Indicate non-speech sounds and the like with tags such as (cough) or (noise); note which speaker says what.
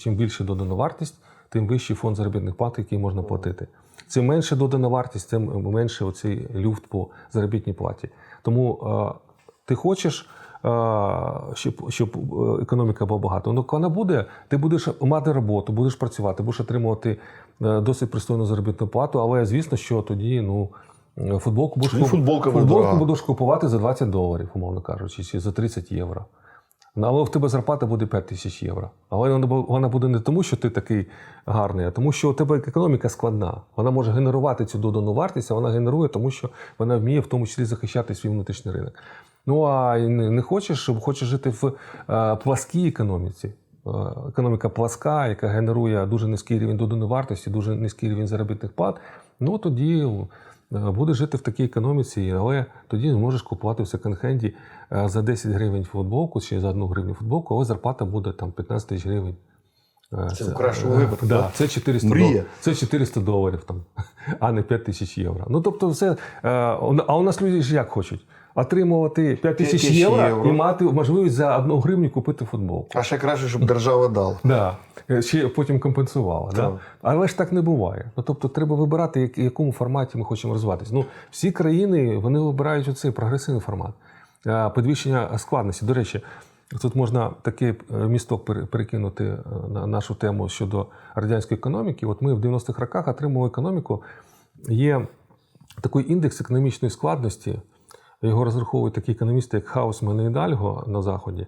Speaker 1: Чим більше додана вартість, тим вищий фонд заробітних плат, який можна платити. Чим менше додана вартість, тим менше оцей люфт по заробітній платі. Тому е, ти хочеш, е, щоб, щоб е, економіка була багата. Ну, вона буде, ти будеш мати роботу, будеш працювати, будеш отримувати е, досить пристойну заробітну плату, але звісно, що тоді ну, футболку будеш,
Speaker 2: Тоді футболка буде
Speaker 1: футболку будеш купувати за 20 доларів, умовно кажучи, чи за 30 євро. Але в тебе зарплата буде 5 тисяч євро. Але вона буде не тому, що ти такий гарний, а тому, що у тебе економіка складна. Вона може генерувати цю додану вартість, а вона генерує, тому що вона вміє в тому числі захищати свій внутрішній ринок. Ну а не хочеш, щоб хочеш жити в е, пласкій економіці. Е, Економіка пласка, яка генерує дуже низький рівень доданої вартості, дуже низький рівень заробітних плат. Ну тоді е, будеш жити в такій економіці, але тоді зможеш купувати в секонд-хенді е, за 10 гривень футболку чи за 1 гривню футболку, але зарплата буде там 15 тисяч гривень.
Speaker 2: Це в кращому випадку,
Speaker 1: Да, це 400
Speaker 2: Мрія.
Speaker 1: доларів. Це 400 доларів там, а не 5 тисяч євро. Ну тобто, все. е, А у нас люди ж як хочуть? Отримувати 5 тисяч євро,
Speaker 2: євро.
Speaker 1: і мати можливість за 1 гривню купити футболку.
Speaker 2: А ще краще, щоб держава дала. (laughs)
Speaker 1: Да. Е, Ще потім компенсувала. Да? Але ж так не буває. Ну, тобто треба вибирати, як- в якому форматі ми хочемо розвиватися. Ну, всі країни вони вибирають оцей прогресивний формат. Е, Підвищення складності. До речі, тут можна такий е, місток перекинути е, на нашу тему щодо радянської економіки. От ми в 90-х роках отримали економіку. Є такий індекс економічної складності. Його розраховують такі економісти, як Хаусман і Дальго на Заході.